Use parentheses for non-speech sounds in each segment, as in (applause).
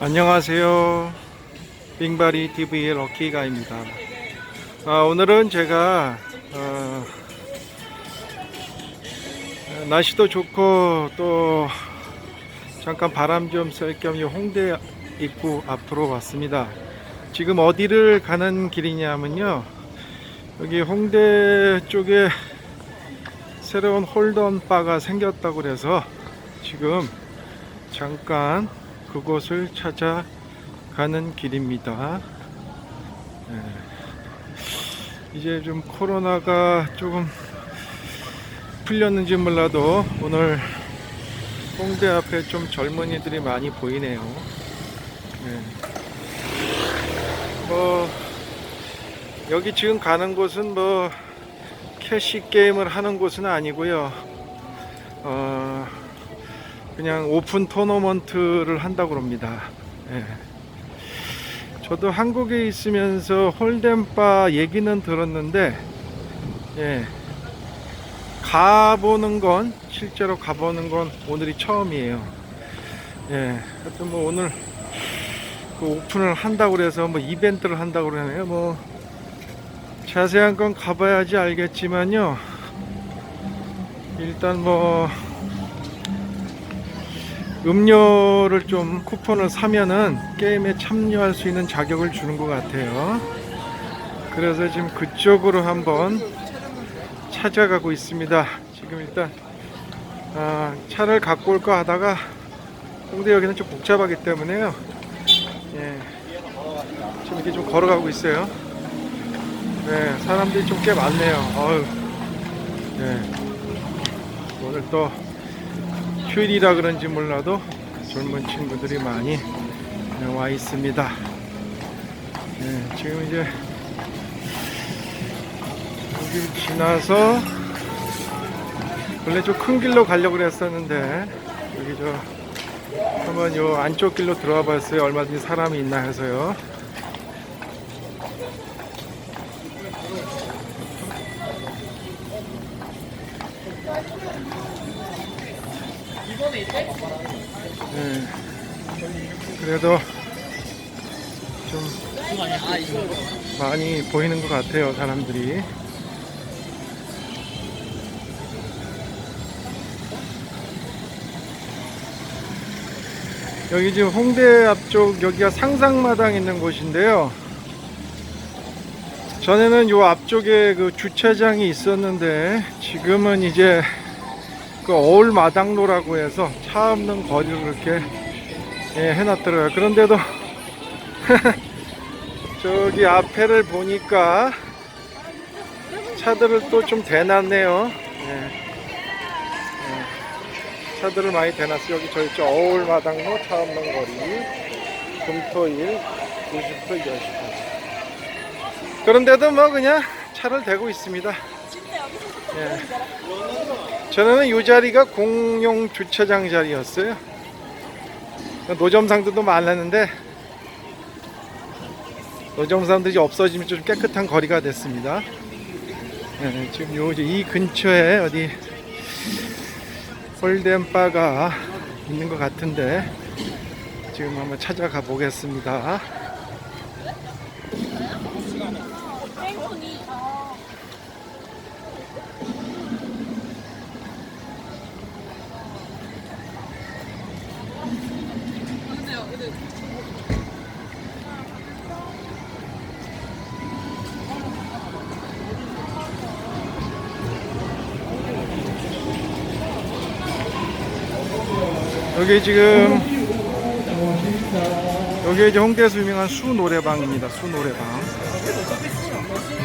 안녕하세요. 빙바리 TV의 럭키가입니다. 아, 오늘은 제가 어, 날씨도 좋고 또 잠깐 바람 좀 쐴 겸 홍대 입구 앞으로 왔습니다. 지금 어디를 가는 길이냐면요. 여기 홍대 쪽에 새로운 홀던 바가 생겼다고 그래서 지금 잠깐 그곳을 찾아 가는 길입니다. 네. 이제 좀 코로나가 조금 풀렸는지 몰라도 오늘 홍대 앞에 좀 젊은이들이 많이 보이네요. 네. 뭐 여기 지금 가는 곳은 뭐 캐시 게임을 하는 곳은 아니고요. 어, 그냥 오픈 토너먼트를 한다고 합니다. 예. 저도 한국에 있으면서 홀덴바 얘기는 들었는데, 예. 가보는 건, 실제로 가보는 건 오늘이 처음이에요. 예. 하여튼 뭐 오늘 그 오픈을 한다고 그래서 뭐 이벤트를 한다고 그러네요. 뭐 자세한 건 가봐야지 알겠지만요. 일단 뭐 음료를 좀 쿠폰을 사면은 게임에 참여할 수 있는 자격을 주는 것 같아요. 그래서 지금 그쪽으로 한번 찾아가고 있습니다. 지금 일단 아, 차를 갖고 올까 하다가 홍대 여기는 좀 복잡하기 때문에요. 예, 지금 이렇게 좀 걸어가고 있어요. 네, 사람들이 좀 꽤 많네요. 어휴, 네. 오늘 또 휴일이라 그런지 몰라도 젊은 친구들이 많이 와 있습니다. 네, 지금 이제 여기 지나서 원래 좀 큰 길로 가려고 그랬었는데 여기 저 한번 요 안쪽 길로 들어와 봤어요. 얼마든지 사람이 있나 해서요. 네. 그래도 좀 많이 보이는 것 같아요, 사람들이. 여기 지금 홍대 앞쪽 여기가 상상마당 있는 곳인데요. 전에는 요 앞쪽에 그 주차장이 있었는데 지금은 이제 그 어울 마당로라고 해서 차 없는 거리를 이렇게 예, 해놨더라고요. 그런데도 (laughs) 저기 앞에를 보니까 차들을 또 좀 대놨네요. 예. 예. 차들을 많이 대놨어요. 여기 저희 저 어울 마당로 차 없는 거리 금토일 90분 10분 그런데도 뭐 그냥 차를 대고 있습니다. 예. 저는 이 자리가 공용 주차장 자리였어요. 노점상들도 많았는데 노점상들이 없어지면 좀 깨끗한 거리가 됐습니다. 네, 지금 요, 이 근처에 어디 홀덴 바가 있는 것 같은데 지금 한번 찾아가 보겠습니다. 여기 지금 여기 이제 홍대에서 유명한 수 노래방입니다. 수 노래방.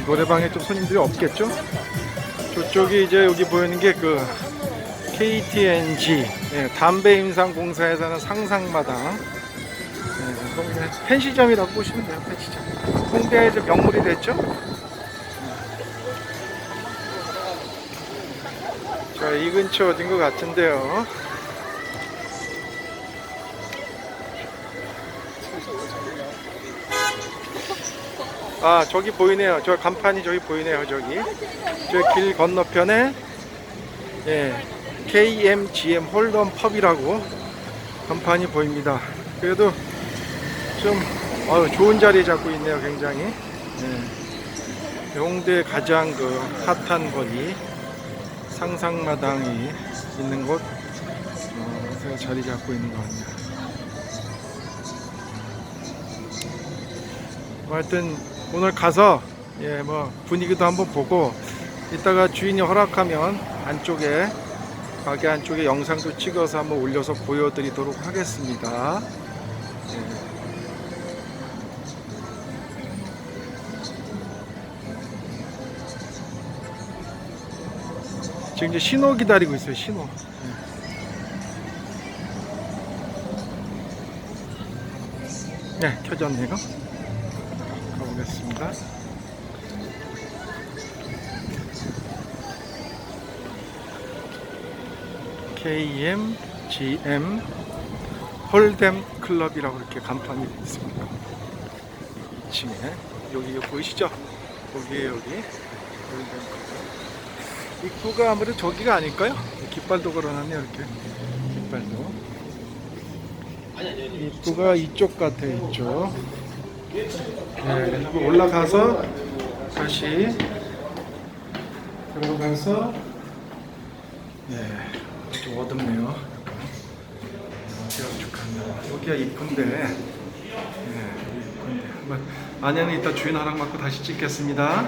노래방에 좀 손님들이 없겠죠? 저쪽이 이제 여기 보이는 게 그 KTNG 예, 담배 임상 공사에서 하는 상상마당 예, 펜시점이라고 보시면 돼요. 펜시점. 홍대에 이제 명물이 됐죠? 자, 이 근처 어딘 것 같은데요. 아 저기 보이네요 저 간판이 저기 보이네요 저기 저 길 건너편에 예 KMGM 홀덤 펍이라고 간판이 보입니다 그래도 좀 어, 좋은 자리 잡고 있네요, 굉장히. 네. 용대 가장 그 핫한 거리 상상마당이 있는 곳 어, 서 자리 잡고 있는 것 같네요. 뭐 하여튼 오늘 가서 예 뭐 분위기도 한번 보고 이따가 주인이 허락하면 안쪽에 가게 안쪽에 영상도 찍어서 한번 올려서 보여드리도록 하겠습니다. 예. 지금 이제 신호 기다리고 있어요. 신호. 네, 네, 켜졌네요. 가보겠습니다. KM, GM, 홀댐 클럽이라고 이렇게 간판이 있습니다. 2층에 여기 보이시죠? 여기에 여기 홀댐 클럽. 입구가 아무래도 저기가 아닐까요? 깃발도 걸어놨네요 이렇게 깃발도. 입구가 이쪽 같아 이쪽. 네, 한번 올라가서 다시 들어가서 네, 좀 어둡네요. 좋겠나. 여기가 이쁜데. 네, 이쁜데. 한번 안에는 이따 주인 허락 받고 다시 찍겠습니다.